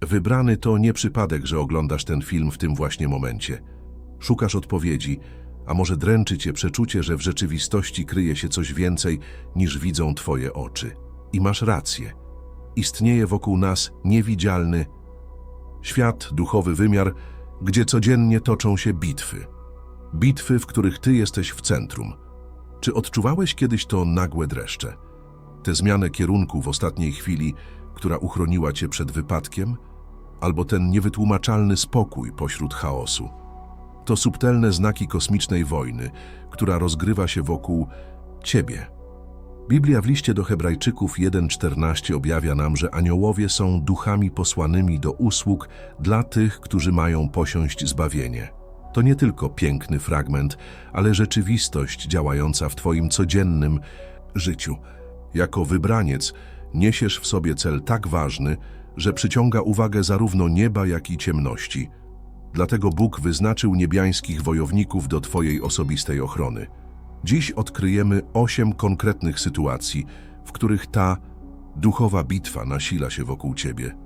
Wybrany to nie przypadek, że oglądasz ten film w tym właśnie momencie. Szukasz odpowiedzi, a może dręczy cię przeczucie, że w rzeczywistości kryje się coś więcej niż widzą twoje oczy. I masz rację. Istnieje wokół nas niewidzialny świat, duchowy wymiar, gdzie codziennie toczą się bitwy. Bitwy, w których ty jesteś w centrum. Czy odczuwałeś kiedyś to nagłe dreszcze? Tę zmianę kierunku w ostatniej chwili, która uchroniła cię przed wypadkiem? Albo ten niewytłumaczalny spokój pośród chaosu? To subtelne znaki kosmicznej wojny, która rozgrywa się wokół ciebie. Biblia w liście do Hebrajczyków 1:14 objawia nam, że aniołowie są duchami posłanymi do usług dla tych, którzy mają posiąść zbawienie. To nie tylko piękny fragment, ale rzeczywistość działająca w Twoim codziennym życiu. Jako wybraniec niesiesz w sobie cel tak ważny, że przyciąga uwagę zarówno nieba, jak i ciemności. Dlatego Bóg wyznaczył niebiańskich wojowników do Twojej osobistej ochrony. Dziś odkryjemy osiem konkretnych sytuacji, w których ta duchowa bitwa nasila się wokół Ciebie.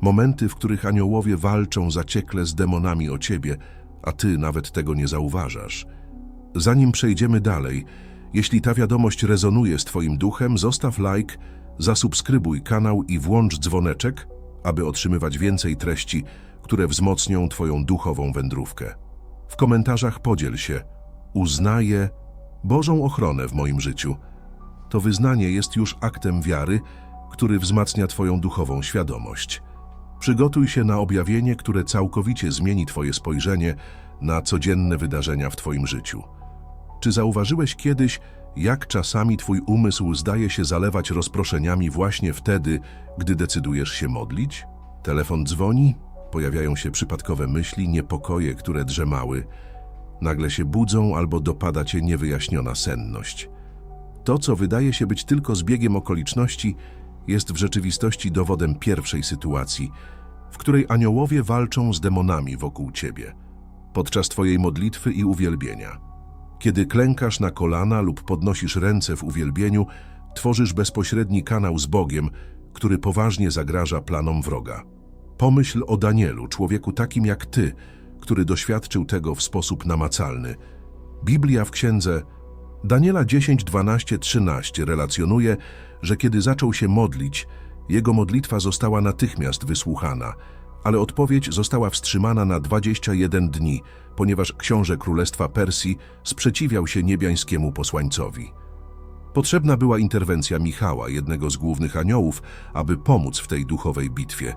Momenty, w których aniołowie walczą zaciekle z demonami o Ciebie, a Ty nawet tego nie zauważasz. Zanim przejdziemy dalej, jeśli ta wiadomość rezonuje z Twoim duchem, zostaw like, zasubskrybuj kanał i włącz dzwoneczek, aby otrzymywać więcej treści, które wzmocnią Twoją duchową wędrówkę. W komentarzach podziel się. Uznaję Bożą ochronę w moim życiu. To wyznanie jest już aktem wiary, który wzmacnia Twoją duchową świadomość. Przygotuj się na objawienie, które całkowicie zmieni Twoje spojrzenie na codzienne wydarzenia w Twoim życiu. Czy zauważyłeś kiedyś, jak czasami Twój umysł zdaje się zalewać rozproszeniami właśnie wtedy, gdy decydujesz się modlić? Telefon dzwoni, pojawiają się przypadkowe myśli, niepokoje, które drzemały. Nagle się budzą albo dopada Cię niewyjaśniona senność. To, co wydaje się być tylko zbiegiem okoliczności, jest w rzeczywistości dowodem pierwszej sytuacji, w której aniołowie walczą z demonami wokół Ciebie, podczas Twojej modlitwy i uwielbienia. Kiedy klękasz na kolana lub podnosisz ręce w uwielbieniu, tworzysz bezpośredni kanał z Bogiem, który poważnie zagraża planom wroga. Pomyśl o Danielu, człowieku takim jak ty, który doświadczył tego w sposób namacalny. Biblia w księdze Daniela 10, 12, 13 relacjonuje, że kiedy zaczął się modlić, jego modlitwa została natychmiast wysłuchana, ale odpowiedź została wstrzymana na 21 dni, ponieważ książę Królestwa Persji sprzeciwiał się niebiańskiemu posłańcowi. Potrzebna była interwencja Michała, jednego z głównych aniołów, aby pomóc w tej duchowej bitwie.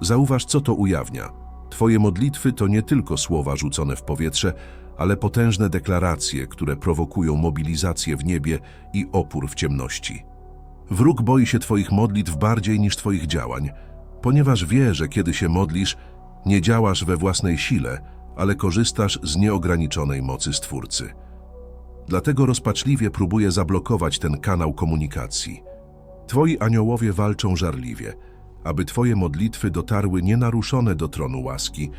Zauważ, co to ujawnia. Twoje modlitwy to nie tylko słowa rzucone w powietrze, ale potężne deklaracje, które prowokują mobilizację w niebie i opór w ciemności. Wróg boi się Twoich modlitw bardziej niż Twoich działań, ponieważ wie, że kiedy się modlisz, nie działasz we własnej sile, ale korzystasz z nieograniczonej mocy Stwórcy. Dlatego rozpaczliwie próbuje zablokować ten kanał komunikacji. Twoi aniołowie walczą żarliwie, aby Twoje modlitwy dotarły nienaruszone do tronu łaski,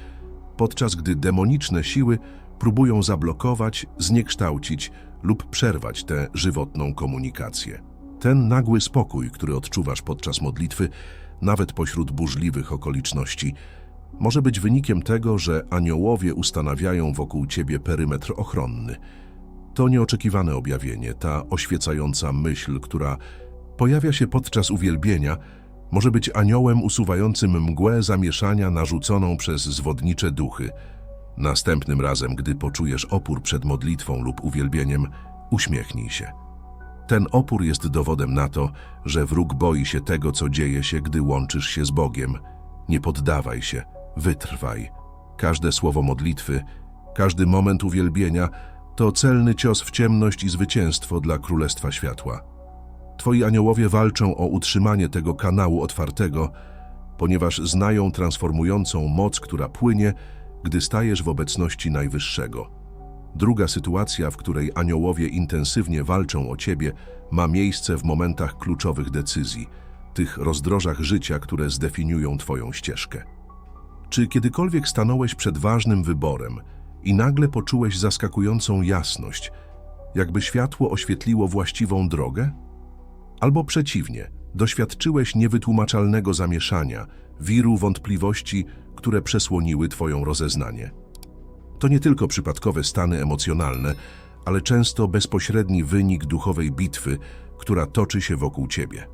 podczas gdy demoniczne siły próbują zablokować, zniekształcić lub przerwać tę żywotną komunikację. Ten nagły spokój, który odczuwasz podczas modlitwy, nawet pośród burzliwych okoliczności, może być wynikiem tego, że aniołowie ustanawiają wokół ciebie perymetr ochronny. To nieoczekiwane objawienie, ta oświecająca myśl, która pojawia się podczas uwielbienia, może być aniołem usuwającym mgłę zamieszania narzuconą przez zwodnicze duchy. Następnym razem, gdy poczujesz opór przed modlitwą lub uwielbieniem, uśmiechnij się. Ten opór jest dowodem na to, że wróg boi się tego, co dzieje się, gdy łączysz się z Bogiem. Nie poddawaj się, wytrwaj. Każde słowo modlitwy, każdy moment uwielbienia to celny cios w ciemność i zwycięstwo dla Królestwa Światła. Twoi aniołowie walczą o utrzymanie tego kanału otwartego, ponieważ znają transformującą moc, która płynie, gdy stajesz w obecności Najwyższego. Druga sytuacja, w której aniołowie intensywnie walczą o ciebie, ma miejsce w momentach kluczowych decyzji, tych rozdrożach życia, które zdefiniują twoją ścieżkę. Czy kiedykolwiek stanąłeś przed ważnym wyborem i nagle poczułeś zaskakującą jasność, jakby światło oświetliło właściwą drogę? Albo przeciwnie, doświadczyłeś niewytłumaczalnego zamieszania, wiru wątpliwości, które przesłoniły Twoją rozeznanie. To nie tylko przypadkowe stany emocjonalne, ale często bezpośredni wynik duchowej bitwy, która toczy się wokół Ciebie.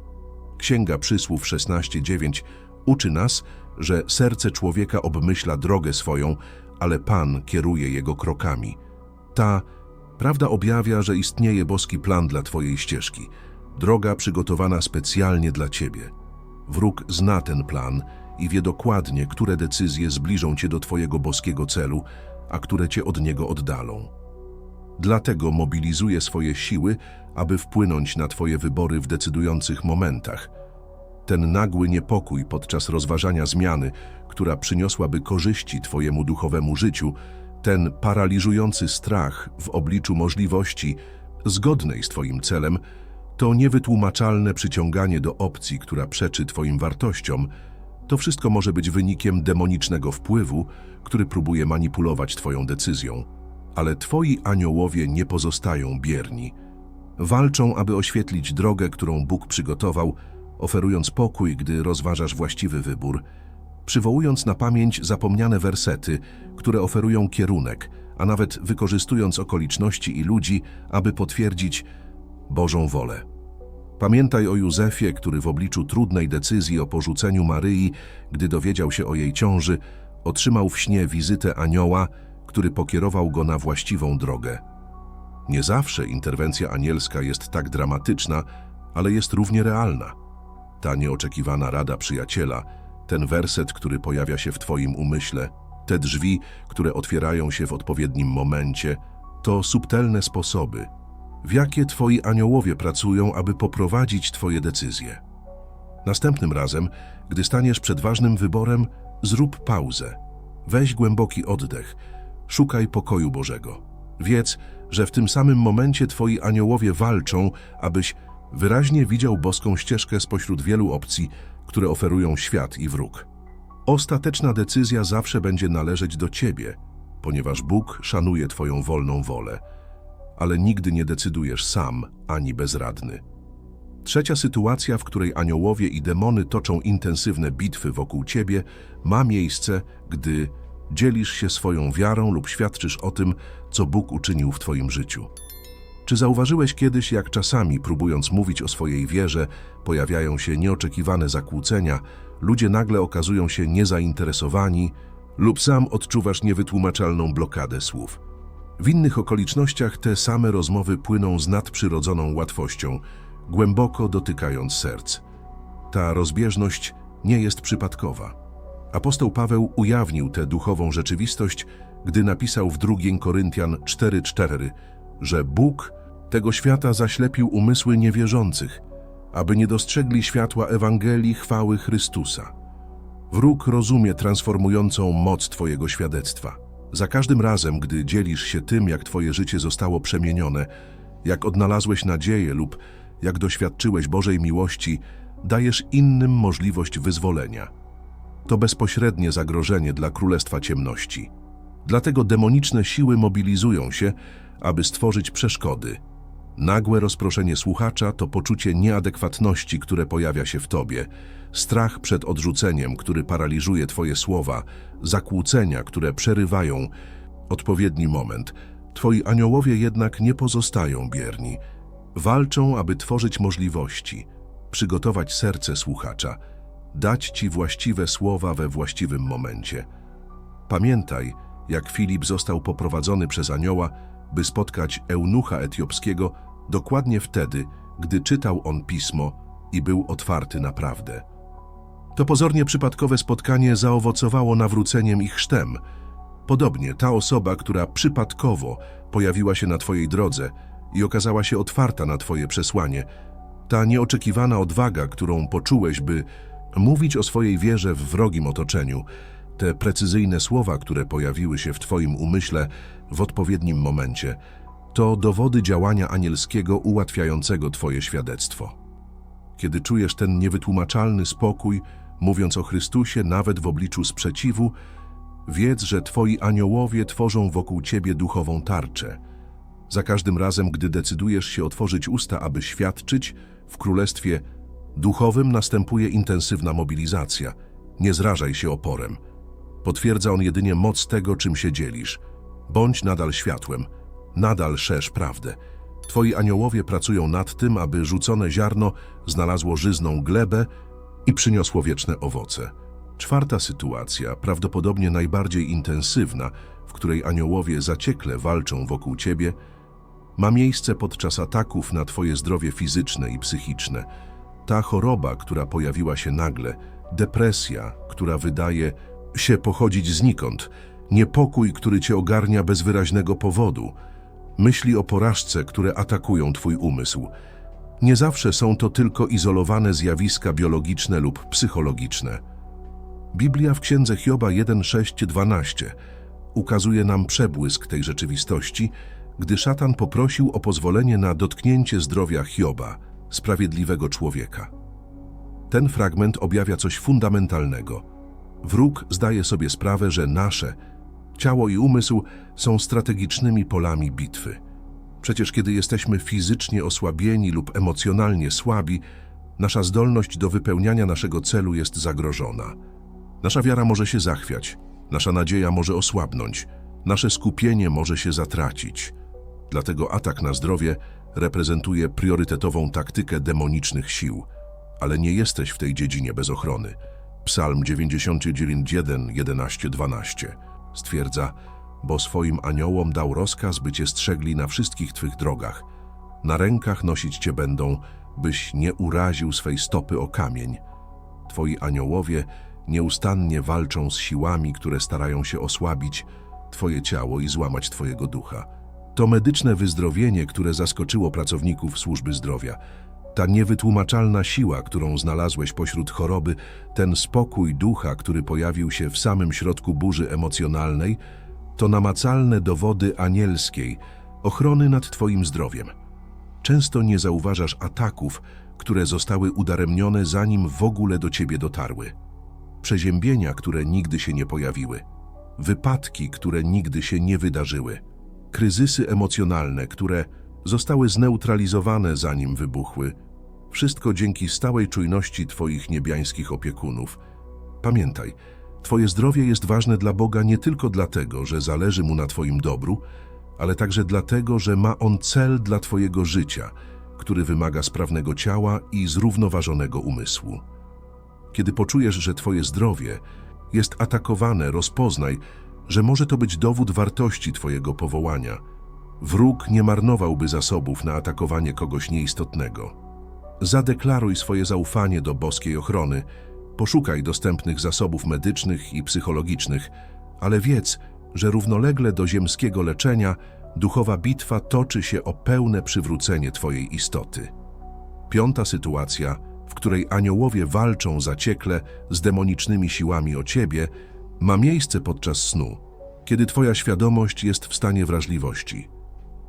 Księga Przysłów 16:9 uczy nas, że serce człowieka obmyśla drogę swoją, ale Pan kieruje jego krokami. Ta prawda objawia, że istnieje boski plan dla Twojej ścieżki, droga przygotowana specjalnie dla Ciebie. Wróg zna ten plan i wie dokładnie, które decyzje zbliżą Cię do Twojego boskiego celu, a które Cię od niego oddalą. Dlatego mobilizuje swoje siły, aby wpłynąć na Twoje wybory w decydujących momentach. Ten nagły niepokój podczas rozważania zmiany, która przyniosłaby korzyści Twojemu duchowemu życiu, ten paraliżujący strach w obliczu możliwości zgodnej z Twoim celem, to niewytłumaczalne przyciąganie do opcji, która przeczy Twoim wartościom, to wszystko może być wynikiem demonicznego wpływu, który próbuje manipulować Twoją decyzją. Ale Twoi aniołowie nie pozostają bierni. Walczą, aby oświetlić drogę, którą Bóg przygotował, oferując pokój, gdy rozważasz właściwy wybór, przywołując na pamięć zapomniane wersety, które oferują kierunek, a nawet wykorzystując okoliczności i ludzi, aby potwierdzić Bożą wolę. Pamiętaj o Józefie, który w obliczu trudnej decyzji o porzuceniu Maryi, gdy dowiedział się o jej ciąży, otrzymał w śnie wizytę anioła, który pokierował go na właściwą drogę. Nie zawsze interwencja anielska jest tak dramatyczna, ale jest równie realna. Ta nieoczekiwana rada przyjaciela, ten werset, który pojawia się w Twoim umyśle, te drzwi, które otwierają się w odpowiednim momencie, to subtelne sposoby, w jakie Twoi aniołowie pracują, aby poprowadzić Twoje decyzje. Następnym razem, gdy staniesz przed ważnym wyborem, zrób pauzę. Weź głęboki oddech, szukaj pokoju Bożego. Wiedz, że w tym samym momencie Twoi aniołowie walczą, abyś wyraźnie widział boską ścieżkę spośród wielu opcji, które oferują świat i wróg. Ostateczna decyzja zawsze będzie należeć do Ciebie, ponieważ Bóg szanuje Twoją wolną wolę, ale nigdy nie decydujesz sam ani bezradny. Trzecia sytuacja, w której aniołowie i demony toczą intensywne bitwy wokół Ciebie, ma miejsce, gdy dzielisz się swoją wiarą lub świadczysz o tym, co Bóg uczynił w Twoim życiu. Czy zauważyłeś kiedyś, jak czasami, próbując mówić o swojej wierze, pojawiają się nieoczekiwane zakłócenia, ludzie nagle okazują się niezainteresowani lub sam odczuwasz niewytłumaczalną blokadę słów? W innych okolicznościach te same rozmowy płyną z nadprzyrodzoną łatwością, głęboko dotykając serc. Ta rozbieżność nie jest przypadkowa. Apostoł Paweł ujawnił tę duchową rzeczywistość, gdy napisał w 2 Koryntian 4:4, że Bóg tego świata zaślepił umysły niewierzących, aby nie dostrzegli światła Ewangelii chwały Chrystusa. Wróg rozumie transformującą moc Twojego świadectwa. Za każdym razem, gdy dzielisz się tym, jak Twoje życie zostało przemienione, jak odnalazłeś nadzieję lub jak doświadczyłeś Bożej miłości, dajesz innym możliwość wyzwolenia. To bezpośrednie zagrożenie dla Królestwa Ciemności. Dlatego demoniczne siły mobilizują się, aby stworzyć przeszkody. Nagłe rozproszenie słuchacza to poczucie nieadekwatności, które pojawia się w tobie, strach przed odrzuceniem, który paraliżuje twoje słowa, zakłócenia, które przerywają odpowiedni moment. Twoi aniołowie jednak nie pozostają bierni. Walczą, aby tworzyć możliwości, przygotować serce słuchacza, dać ci właściwe słowa we właściwym momencie. Pamiętaj, jak Filip został poprowadzony przez anioła, by spotkać eunucha etiopskiego dokładnie wtedy, gdy czytał on pismo i był otwarty na prawdę. To pozornie przypadkowe spotkanie zaowocowało nawróceniem i chrztem. Podobnie ta osoba, która przypadkowo pojawiła się na Twojej drodze i okazała się otwarta na Twoje przesłanie, ta nieoczekiwana odwaga, którą poczułeś, by mówić o swojej wierze w wrogim otoczeniu, te precyzyjne słowa, które pojawiły się w Twoim umyśle w odpowiednim momencie, to dowody działania anielskiego ułatwiającego Twoje świadectwo. Kiedy czujesz ten niewytłumaczalny spokój, mówiąc o Chrystusie nawet w obliczu sprzeciwu, wiedz, że Twoi aniołowie tworzą wokół Ciebie duchową tarczę. Za każdym razem, gdy decydujesz się otworzyć usta, aby świadczyć, w Królestwie Duchowym następuje intensywna mobilizacja – Nie zrażaj się oporem. Potwierdza on jedynie moc tego, czym się dzielisz. Bądź nadal światłem, nadal szerz prawdę. Twoi aniołowie pracują nad tym, aby rzucone ziarno znalazło żyzną glebę i przyniosło wieczne owoce. Czwarta sytuacja, prawdopodobnie najbardziej intensywna, w której aniołowie zaciekle walczą wokół ciebie, ma miejsce podczas ataków na twoje zdrowie fizyczne i psychiczne. Ta choroba, która pojawiła się nagle, depresja, która wydaje się pochodzić znikąd, niepokój, który cię ogarnia bez wyraźnego powodu, myśli o porażce, które atakują twój umysł. Nie zawsze są to tylko izolowane zjawiska biologiczne lub psychologiczne. Biblia w księdze Hioba 1:6-12 ukazuje nam przebłysk tej rzeczywistości, gdy szatan poprosił o pozwolenie na dotknięcie zdrowia Hioba, sprawiedliwego człowieka. Ten fragment objawia coś fundamentalnego. Wróg zdaje sobie sprawę, że nasze ciało i umysł są strategicznymi polami bitwy. Przecież kiedy jesteśmy fizycznie osłabieni lub emocjonalnie słabi, nasza zdolność do wypełniania naszego celu jest zagrożona. Nasza wiara może się zachwiać, nasza nadzieja może osłabnąć, nasze skupienie może się zatracić. Dlatego atak na zdrowie reprezentuje priorytetową taktykę demonicznych sił. Ale nie jesteś w tej dziedzinie bez ochrony. Psalm 99:1, 11-12 stwierdza, bo swoim aniołom dał rozkaz, by cię strzegli na wszystkich twych drogach. Na rękach nosić cię będą, byś nie uraził swej stopy o kamień. Twoi aniołowie nieustannie walczą z siłami, które starają się osłabić Twoje ciało i złamać Twojego ducha. To medyczne wyzdrowienie, które zaskoczyło pracowników służby zdrowia. Ta niewytłumaczalna siła, którą znalazłeś pośród choroby, ten spokój ducha, który pojawił się w samym środku burzy emocjonalnej, to namacalne dowody anielskiej, ochrony nad Twoim zdrowiem. Często nie zauważasz ataków, które zostały udaremnione zanim w ogóle do Ciebie dotarły. Przeziębienia, które nigdy się nie pojawiły, wypadki, które nigdy się nie wydarzyły, kryzysy emocjonalne, które zostały zneutralizowane zanim wybuchły. Wszystko dzięki stałej czujności Twoich niebiańskich opiekunów. Pamiętaj, Twoje zdrowie jest ważne dla Boga nie tylko dlatego, że zależy Mu na Twoim dobru, ale także dlatego, że ma On cel dla Twojego życia, który wymaga sprawnego ciała i zrównoważonego umysłu. Kiedy poczujesz, że Twoje zdrowie jest atakowane, rozpoznaj, że może to być dowód wartości Twojego powołania. Wróg nie marnowałby zasobów na atakowanie kogoś nieistotnego. Zadeklaruj swoje zaufanie do boskiej ochrony, poszukaj dostępnych zasobów medycznych i psychologicznych, ale wiedz, że równolegle do ziemskiego leczenia duchowa bitwa toczy się o pełne przywrócenie Twojej istoty. Piąta sytuacja – w której aniołowie walczą zaciekle z demonicznymi siłami o ciebie, ma miejsce podczas snu, kiedy twoja świadomość jest w stanie wrażliwości.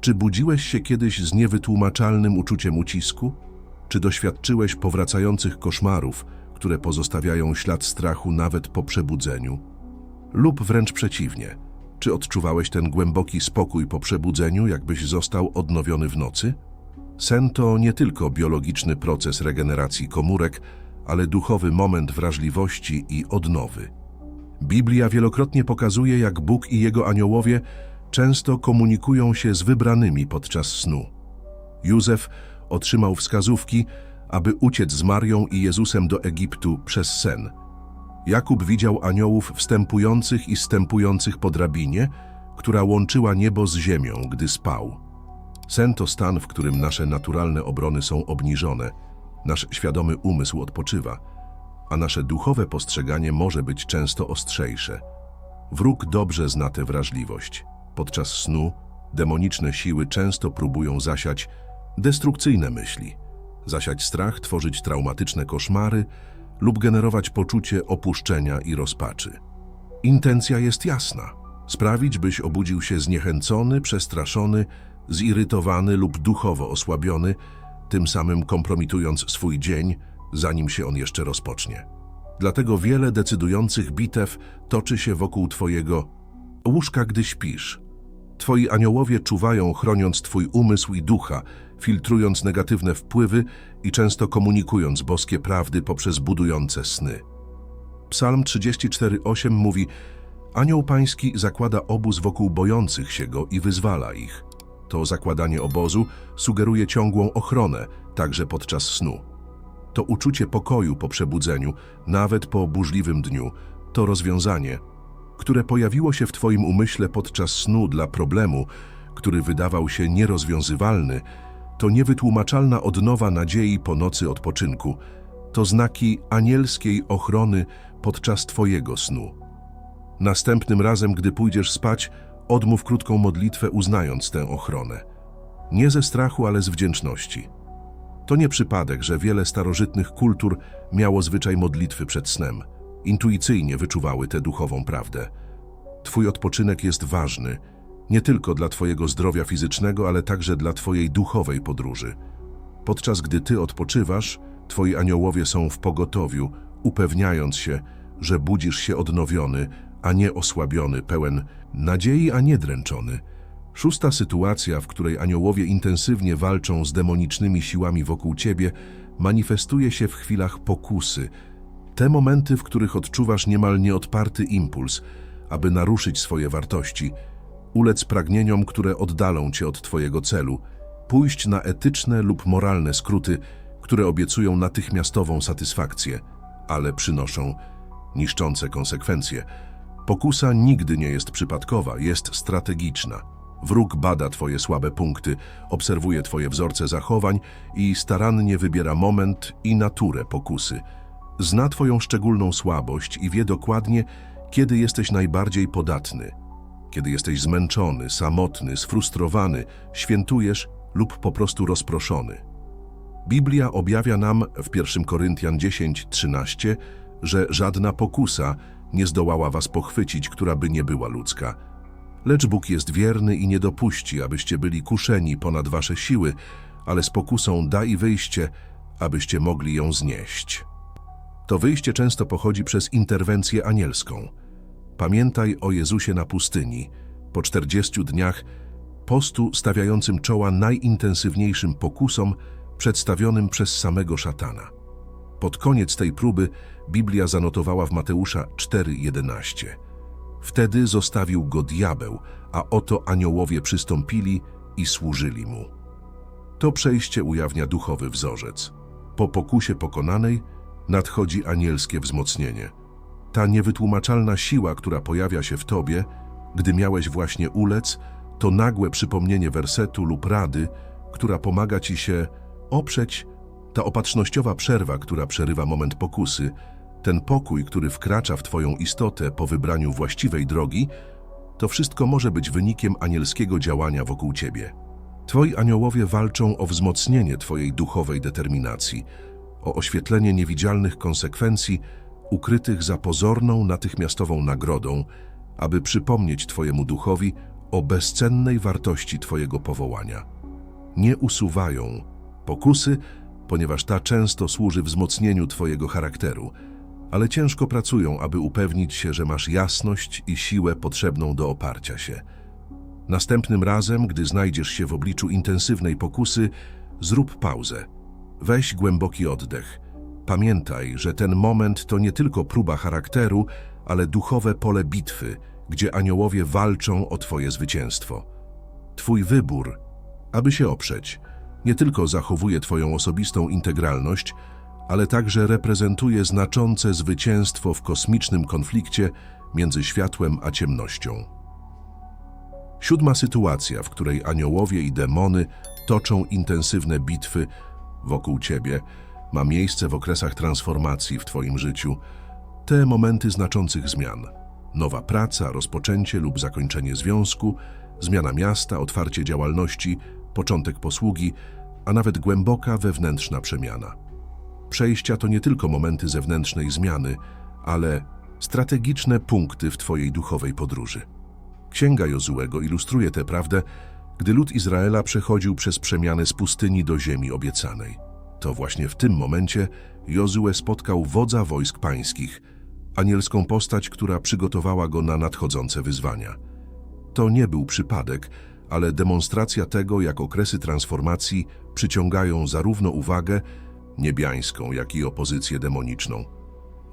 Czy budziłeś się kiedyś z niewytłumaczalnym uczuciem ucisku? Czy doświadczyłeś powracających koszmarów, które pozostawiają ślad strachu nawet po przebudzeniu? Lub wręcz przeciwnie, czy odczuwałeś ten głęboki spokój po przebudzeniu, jakbyś został odnowiony w nocy? Sen to nie tylko biologiczny proces regeneracji komórek, ale duchowy moment wrażliwości i odnowy. Biblia wielokrotnie pokazuje, jak Bóg i Jego aniołowie często komunikują się z wybranymi podczas snu. Józef otrzymał wskazówki, aby uciec z Marią i Jezusem do Egiptu przez sen. Jakub widział aniołów wstępujących i stępujących po drabinie, która łączyła niebo z ziemią, gdy spał. Sen to stan, w którym nasze naturalne obrony są obniżone, nasz świadomy umysł odpoczywa, a nasze duchowe postrzeganie może być często ostrzejsze. Wróg dobrze zna tę wrażliwość. Podczas snu demoniczne siły często próbują zasiać destrukcyjne myśli, zasiać strach, tworzyć traumatyczne koszmary lub generować poczucie opuszczenia i rozpaczy. Intencja jest jasna. Sprawić, byś obudził się zniechęcony, przestraszony, zirytowany lub duchowo osłabiony, tym samym kompromitując swój dzień, zanim się on jeszcze rozpocznie. Dlatego wiele decydujących bitew toczy się wokół Twojego łóżka, gdy śpisz. Twoi aniołowie czuwają, chroniąc Twój umysł i ducha, filtrując negatywne wpływy i często komunikując boskie prawdy poprzez budujące sny. Psalm 34:8 mówi: Anioł pański zakłada obóz wokół bojących się go i wyzwala ich. To zakładanie obozu sugeruje ciągłą ochronę, także podczas snu. To uczucie pokoju po przebudzeniu, nawet po burzliwym dniu, to rozwiązanie, które pojawiło się w Twoim umyśle podczas snu dla problemu, który wydawał się nierozwiązywalny, to niewytłumaczalna odnowa nadziei po nocy odpoczynku, to znaki anielskiej ochrony podczas Twojego snu. Następnym razem, gdy pójdziesz spać, odmów krótką modlitwę uznając tę ochronę. Nie ze strachu, ale z wdzięczności. To nie przypadek, że wiele starożytnych kultur miało zwyczaj modlitwy przed snem. Intuicyjnie wyczuwały tę duchową prawdę. Twój odpoczynek jest ważny, nie tylko dla Twojego zdrowia fizycznego, ale także dla Twojej duchowej podróży. Podczas gdy Ty odpoczywasz, Twoi aniołowie są w pogotowiu, upewniając się, że budzisz się odnowiony, a nie osłabiony, pełen nadziei, a nie dręczony. Szósta sytuacja, w której aniołowie intensywnie walczą z demonicznymi siłami wokół ciebie, manifestuje się w chwilach pokusy. Te momenty, w których odczuwasz niemal nieodparty impuls, aby naruszyć swoje wartości, ulec pragnieniom, które oddalą cię od twojego celu, pójść na etyczne lub moralne skróty, które obiecują natychmiastową satysfakcję, ale przynoszą niszczące konsekwencje. Pokusa nigdy nie jest przypadkowa, jest strategiczna. Wróg bada Twoje słabe punkty, obserwuje Twoje wzorce zachowań i starannie wybiera moment i naturę pokusy. Zna Twoją szczególną słabość i wie dokładnie, kiedy jesteś najbardziej podatny. Kiedy jesteś zmęczony, samotny, sfrustrowany, świętujesz lub po prostu rozproszony. Biblia objawia nam w 1 Koryntian 10:13, że żadna pokusa nie zdołała was pochwycić, która by nie była ludzka. Lecz Bóg jest wierny i nie dopuści, abyście byli kuszeni ponad wasze siły, ale z pokusą da i wyjście, abyście mogli ją znieść. To wyjście często pochodzi przez interwencję anielską. Pamiętaj o Jezusie na pustyni, po 40 dniach postu stawiającym czoła najintensywniejszym pokusom przedstawionym przez samego szatana. Pod koniec tej próby Biblia zanotowała w Mateusza 4:11. Wtedy zostawił go diabeł, a oto aniołowie przystąpili i służyli mu. To przejście ujawnia duchowy wzorzec. Po pokusie pokonanej nadchodzi anielskie wzmocnienie. Ta niewytłumaczalna siła, która pojawia się w tobie, gdy miałeś właśnie ulec, to nagłe przypomnienie wersetu lub rady, która pomaga ci się oprzeć ta opatrznościowa przerwa, która przerywa moment pokusy, ten pokój, który wkracza w Twoją istotę po wybraniu właściwej drogi, to wszystko może być wynikiem anielskiego działania wokół Ciebie. Twoi aniołowie walczą o wzmocnienie Twojej duchowej determinacji, o oświetlenie niewidzialnych konsekwencji ukrytych za pozorną, natychmiastową nagrodą, aby przypomnieć Twojemu duchowi o bezcennej wartości Twojego powołania. Nie usuwają pokusy, ponieważ ta często służy wzmocnieniu Twojego charakteru, ale ciężko pracują, aby upewnić się, że masz jasność i siłę potrzebną do oparcia się. Następnym razem, gdy znajdziesz się w obliczu intensywnej pokusy, zrób pauzę. Weź głęboki oddech. Pamiętaj, że ten moment to nie tylko próba charakteru, ale duchowe pole bitwy, gdzie aniołowie walczą o Twoje zwycięstwo. Twój wybór, aby się oprzeć, nie tylko zachowuje Twoją osobistą integralność, ale także reprezentuje znaczące zwycięstwo w kosmicznym konflikcie między światłem a ciemnością. Siódma sytuacja, w której aniołowie i demony toczą intensywne bitwy wokół Ciebie, ma miejsce w okresach transformacji w Twoim życiu. Te momenty znaczących zmian. Nowa praca, rozpoczęcie lub zakończenie związku, zmiana miasta, otwarcie działalności, początek posługi, a nawet głęboka wewnętrzna przemiana. Przejścia to nie tylko momenty zewnętrznej zmiany, ale strategiczne punkty w Twojej duchowej podróży. Księga Jozułego ilustruje tę prawdę, gdy lud Izraela przechodził przez przemianę z pustyni do ziemi obiecanej. To właśnie w tym momencie Jozue spotkał wodza wojsk pańskich, anielską postać, która przygotowała go na nadchodzące wyzwania. To nie był przypadek, ale demonstracja tego, jak okresy transformacji przyciągają zarówno uwagę niebiańską, jak i opozycję demoniczną.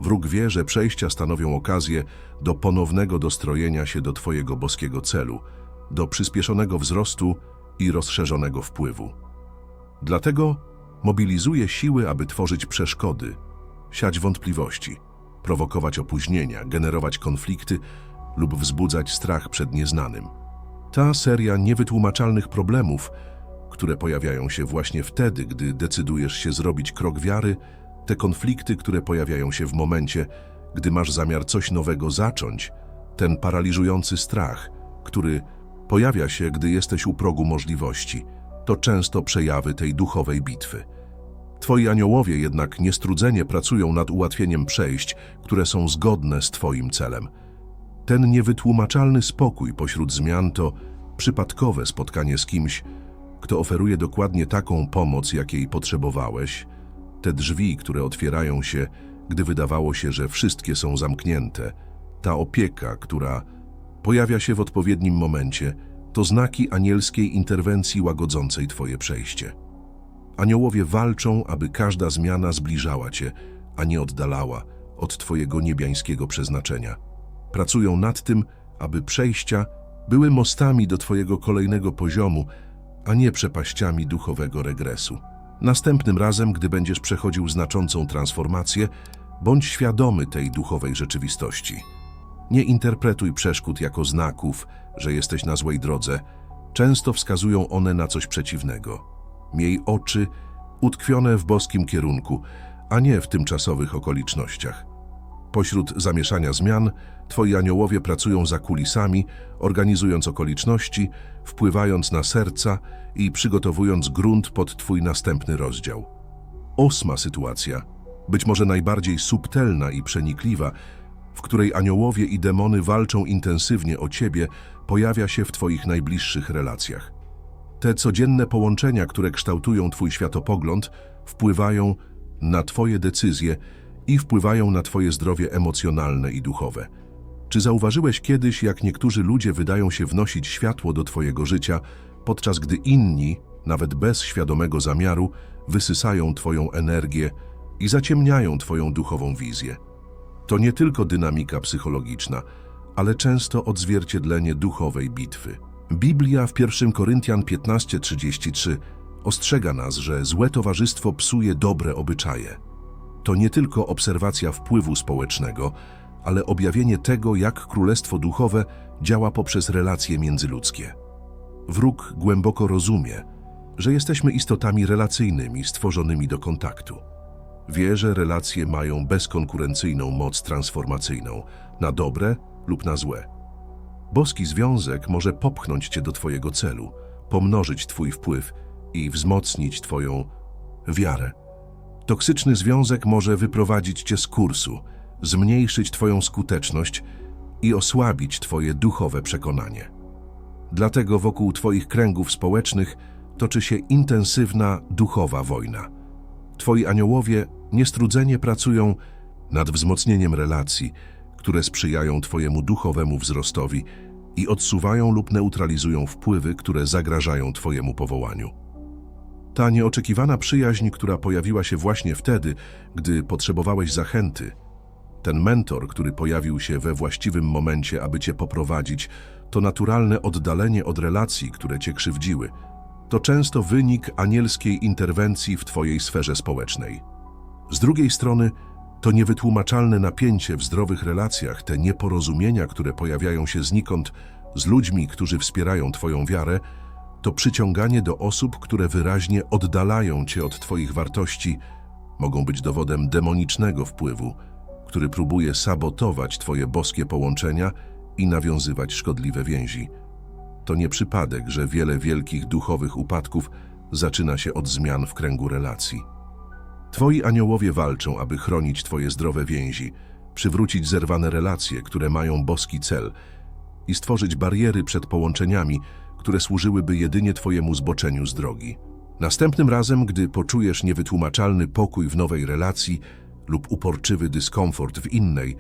Wróg wie, że przejścia stanowią okazję do ponownego dostrojenia się do Twojego boskiego celu, do przyspieszonego wzrostu i rozszerzonego wpływu. Dlatego mobilizuje siły, aby tworzyć przeszkody, siać wątpliwości, prowokować opóźnienia, generować konflikty lub wzbudzać strach przed nieznanym. Ta seria niewytłumaczalnych problemów, które pojawiają się właśnie wtedy, gdy decydujesz się zrobić krok wiary, te konflikty, które pojawiają się w momencie, gdy masz zamiar coś nowego zacząć, ten paraliżujący strach, który pojawia się, gdy jesteś u progu możliwości, to często przejawy tej duchowej bitwy. Twoi aniołowie jednak niestrudzenie pracują nad ułatwieniem przejść, które są zgodne z Twoim celem. Ten niewytłumaczalny spokój pośród zmian to przypadkowe spotkanie z kimś, kto oferuje dokładnie taką pomoc, jakiej potrzebowałeś, te drzwi, które otwierają się, gdy wydawało się, że wszystkie są zamknięte, ta opieka, która pojawia się w odpowiednim momencie, to znaki anielskiej interwencji łagodzącej Twoje przejście. Aniołowie walczą, aby każda zmiana zbliżała Cię, a nie oddalała od Twojego niebiańskiego przeznaczenia. Pracują nad tym, aby przejścia były mostami do Twojego kolejnego poziomu, a nie przepaściami duchowego regresu. Następnym razem, gdy będziesz przechodził znaczącą transformację, bądź świadomy tej duchowej rzeczywistości. Nie interpretuj przeszkód jako znaków, że jesteś na złej drodze. Często wskazują one na coś przeciwnego. Miej oczy utkwione w boskim kierunku, a nie w tymczasowych okolicznościach. Pośród zamieszania zmian, Twoi aniołowie pracują za kulisami, organizując okoliczności, wpływając na serca i przygotowując grunt pod Twój następny rozdział. Ósma sytuacja, być może najbardziej subtelna i przenikliwa, w której aniołowie i demony walczą intensywnie o Ciebie, pojawia się w Twoich najbliższych relacjach. Te codzienne połączenia, które kształtują Twój światopogląd, wpływają na Twoje decyzje i wpływają na Twoje zdrowie emocjonalne i duchowe. Czy zauważyłeś kiedyś, jak niektórzy ludzie wydają się wnosić światło do Twojego życia, podczas gdy inni, nawet bez świadomego zamiaru, wysysają Twoją energię i zaciemniają Twoją duchową wizję? To nie tylko dynamika psychologiczna, ale często odzwierciedlenie duchowej bitwy. Biblia w 1 Koryntian 15:33 ostrzega nas, że złe towarzystwo psuje dobre obyczaje. To nie tylko obserwacja wpływu społecznego, ale objawienie tego, jak królestwo duchowe działa poprzez relacje międzyludzkie. Wróg głęboko rozumie, że jesteśmy istotami relacyjnymi stworzonymi do kontaktu. Wie, że relacje mają bezkonkurencyjną moc transformacyjną, na dobre lub na złe. Boski związek może popchnąć cię do twojego celu, pomnożyć twój wpływ i wzmocnić twoją wiarę. Toksyczny związek może wyprowadzić cię z kursu, zmniejszyć twoją skuteczność i osłabić twoje duchowe przekonanie. Dlatego wokół twoich kręgów społecznych toczy się intensywna duchowa wojna. Twoi aniołowie niestrudzenie pracują nad wzmocnieniem relacji, które sprzyjają Twojemu duchowemu wzrostowi i odsuwają lub neutralizują wpływy, które zagrażają Twojemu powołaniu. Ta nieoczekiwana przyjaźń, która pojawiła się właśnie wtedy, gdy potrzebowałeś zachęty, ten mentor, który pojawił się we właściwym momencie, aby Cię poprowadzić, to naturalne oddalenie od relacji, które Cię krzywdziły. To często wynik anielskiej interwencji w Twojej sferze społecznej. Z drugiej strony, to niewytłumaczalne napięcie w zdrowych relacjach, te nieporozumienia, które pojawiają się znikąd z ludźmi, którzy wspierają Twoją wiarę, to przyciąganie do osób, które wyraźnie oddalają Cię od Twoich wartości, mogą być dowodem demonicznego wpływu, który próbuje sabotować Twoje boskie połączenia i nawiązywać szkodliwe więzi. To nie przypadek, że wiele wielkich duchowych upadków zaczyna się od zmian w kręgu relacji. Twoi aniołowie walczą, aby chronić Twoje zdrowe więzi, przywrócić zerwane relacje, które mają boski cel i stworzyć bariery przed połączeniami, które służyłyby jedynie Twojemu zboczeniu z drogi. Następnym razem, gdy poczujesz niewytłumaczalny pokój w nowej relacji lub uporczywy dyskomfort w innej,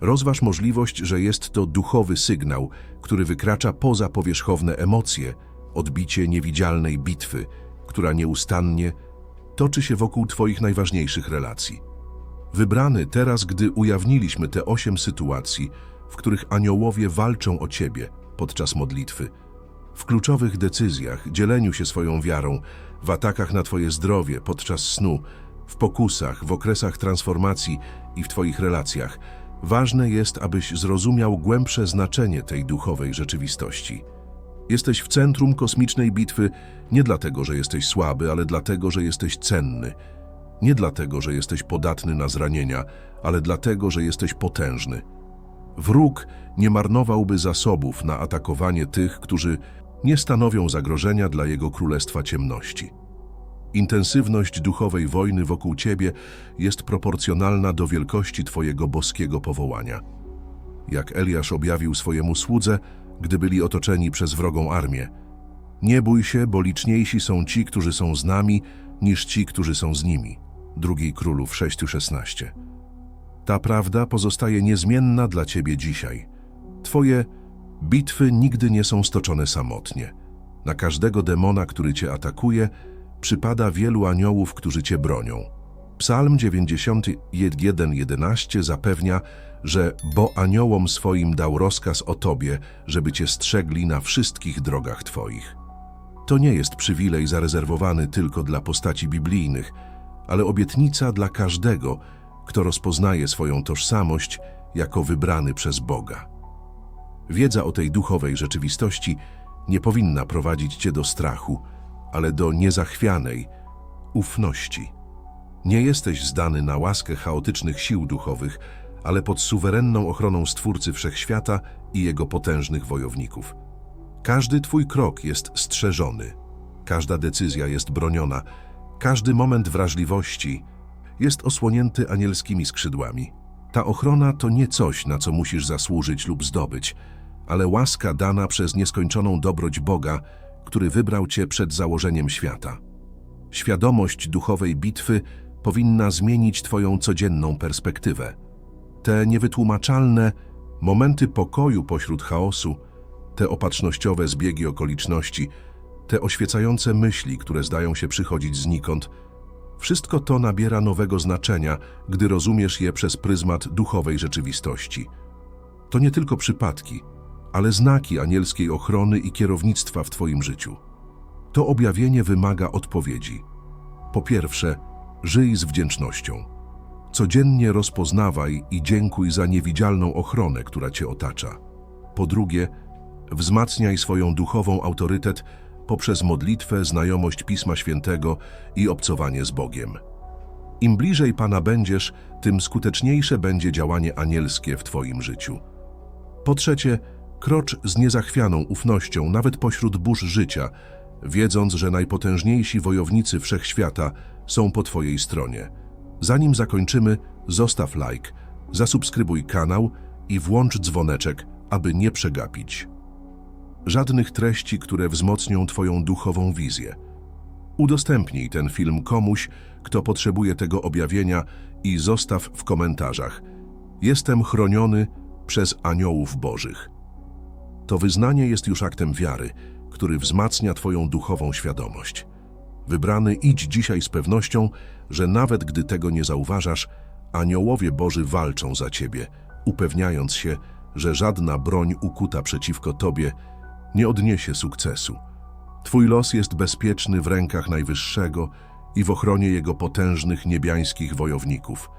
rozważ możliwość, że jest to duchowy sygnał, który wykracza poza powierzchowne emocje, odbicie niewidzialnej bitwy, która nieustannie toczy się wokół Twoich najważniejszych relacji. Wybrany teraz, gdy ujawniliśmy te osiem sytuacji, w których aniołowie walczą o Ciebie podczas modlitwy, w kluczowych decyzjach, dzieleniu się swoją wiarą, w atakach na Twoje zdrowie podczas snu, w pokusach, w okresach transformacji i w Twoich relacjach, ważne jest, abyś zrozumiał głębsze znaczenie tej duchowej rzeczywistości. Jesteś w centrum kosmicznej bitwy nie dlatego, że jesteś słaby, ale dlatego, że jesteś cenny. Nie dlatego, że jesteś podatny na zranienia, ale dlatego, że jesteś potężny. Wróg nie marnowałby zasobów na atakowanie tych, którzy nie stanowią zagrożenia dla jego królestwa ciemności. Intensywność duchowej wojny wokół ciebie jest proporcjonalna do wielkości twojego boskiego powołania. Jak Eliasz objawił swojemu słudze, gdy byli otoczeni przez wrogą armię. Nie bój się, bo liczniejsi są ci, którzy są z nami, niż ci, którzy są z nimi. Drugi Królów 6:16. Ta prawda pozostaje niezmienna dla ciebie dzisiaj. Twoje bitwy nigdy nie są stoczone samotnie. Na każdego demona, który cię atakuje, przypada wielu aniołów, którzy cię bronią. Psalm 91:11 zapewnia, że bo aniołom swoim dał rozkaz o tobie, żeby cię strzegli na wszystkich drogach twoich. To nie jest przywilej zarezerwowany tylko dla postaci biblijnych, ale obietnica dla każdego, kto rozpoznaje swoją tożsamość jako wybrany przez Boga. Wiedza o tej duchowej rzeczywistości nie powinna prowadzić cię do strachu, ale do niezachwianej ufności. Nie jesteś zdany na łaskę chaotycznych sił duchowych, ale pod suwerenną ochroną Stwórcy Wszechświata i Jego potężnych wojowników. Każdy Twój krok jest strzeżony, każda decyzja jest broniona, każdy moment wrażliwości jest osłonięty anielskimi skrzydłami. Ta ochrona to nie coś, na co musisz zasłużyć lub zdobyć, ale łaska dana przez nieskończoną dobroć Boga, który wybrał Cię przed założeniem świata. Świadomość duchowej bitwy powinna zmienić Twoją codzienną perspektywę. Te niewytłumaczalne momenty pokoju pośród chaosu, te opatrznościowe zbiegi okoliczności, te oświecające myśli, które zdają się przychodzić znikąd, wszystko to nabiera nowego znaczenia, gdy rozumiesz je przez pryzmat duchowej rzeczywistości. To nie tylko przypadki, ale znaki anielskiej ochrony i kierownictwa w Twoim życiu. To objawienie wymaga odpowiedzi. Po pierwsze, żyj z wdzięcznością. Codziennie rozpoznawaj i dziękuj za niewidzialną ochronę, która Cię otacza. Po drugie, wzmacniaj swoją duchową autorytet poprzez modlitwę, znajomość Pisma Świętego i obcowanie z Bogiem. Im bliżej Pana będziesz, tym skuteczniejsze będzie działanie anielskie w Twoim życiu. Po trzecie, krocz z niezachwianą ufnością nawet pośród burz życia, wiedząc, że najpotężniejsi wojownicy wszechświata są po Twojej stronie. Zanim zakończymy, zostaw like, zasubskrybuj kanał i włącz dzwoneczek, aby nie przegapić. Żadnych treści, które wzmocnią Twoją duchową wizję. Udostępnij ten film komuś, kto potrzebuje tego objawienia i zostaw w komentarzach. Jestem chroniony przez aniołów bożych. To wyznanie jest już aktem wiary, który wzmacnia Twoją duchową świadomość. Wybrany idź dzisiaj z pewnością, że nawet gdy tego nie zauważasz, aniołowie Boży walczą za Ciebie, upewniając się, że żadna broń ukuta przeciwko Tobie nie odniesie sukcesu. Twój los jest bezpieczny w rękach Najwyższego i w ochronie Jego potężnych niebiańskich wojowników.